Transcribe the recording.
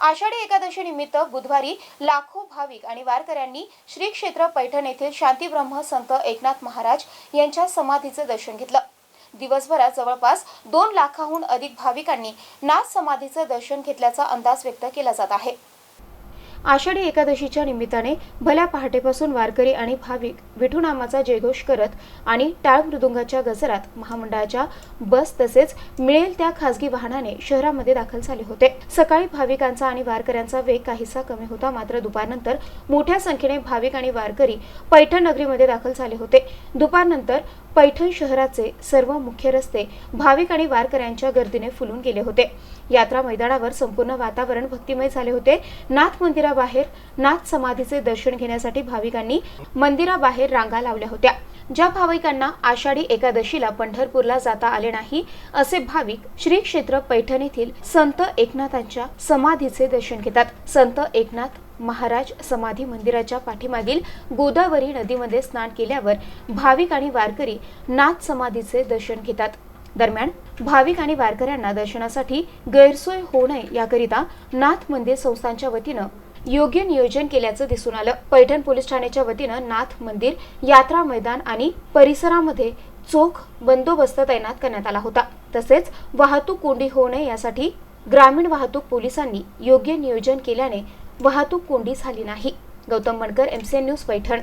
आषाढी एकादशी निमित्त बुधवारी लाखो भाविक आणि वारकऱ्यांनी श्री क्षेत्र पैठण येथील शांतीब्रह्म संत एकनाथ महाराज यांच्या समाधीचे दर्शन घेतलं. दिवसभरात जवळपास दोन लाखाहून अधिक भाविकांनी नाथ समाधीचे दर्शन घेतल्याचा अंदाज व्यक्त केला जात आहे. आषाढी एकादशीच्या निमित्ताने भल्या पहाटेपासून वारकरी आणि भाविक विठुनामाचा जयघोष करत आणि टाळ मृदुंगाच्या गजरात महामंडळाच्या बस तसेच मिळेल त्या खासगी वाहनाने शहरामध्ये दाखल झाले होते. सकाळी भाविकांचा आणि वारकऱ्यांचा वेग काहीसा कमी होता. मात्र दुपारनंतर मोठ्या संख्येने भाविक आणि वारकरी पैठण नगरीमध्ये दाखल झाले होते. दुपारनंतर पैठण शहराचे सर्व मुख्य रस्ते भाविक आणि वारकऱ्यांच्या गर्दीने फुलून गेले होते. यात्रा मैदानावर संपूर्ण वातावरण भक्तिमय झाले होते. नाथ मंदिरा मंदिराबाहेर नाथ समाधीचे दर्शन घेण्यासाठी भाविकांनी मंदिराबाहेर रांगा लावल्या होत्या. ज्या भाविकांना आषाढी एकादशीला पंढरपूरला जाता आले नाही असे भाविक श्री क्षेत्र पैठण येथील संत एकनाथांच्या समाधीचे दर्शन घेतात. संत एकनाथ महाराज समाधी मंदिराच्या पाठीमागील गोदावरी नदीमध्ये स्नान केल्यावर भाविक आणि वारकरी नाथ समाधीचे दर्शन घेतात. दरम्यान भाविक आणि वारकऱ्यांना दर्शनासाठी गैरसोय होऊ नये याकरिता नाथ मंदिर संस्थांच्या वतीनं योग्य नियोजन केल्याचं दिसून आलं. पैठण पोलीस ठाण्याच्या वतीनं नाथ मंदिर यात्रा मैदान आणि परिसरामध्ये चोख बंदोबस्त तैनात करण्यात आला होता. तसेच वाहतूक कोंडी होऊ नये यासाठी ग्रामीण वाहतूक पोलिसांनी योग्य नियोजन केल्याने वाहतूक कोंडी झाली नाही. Gautam Mankar MCN news Paithan.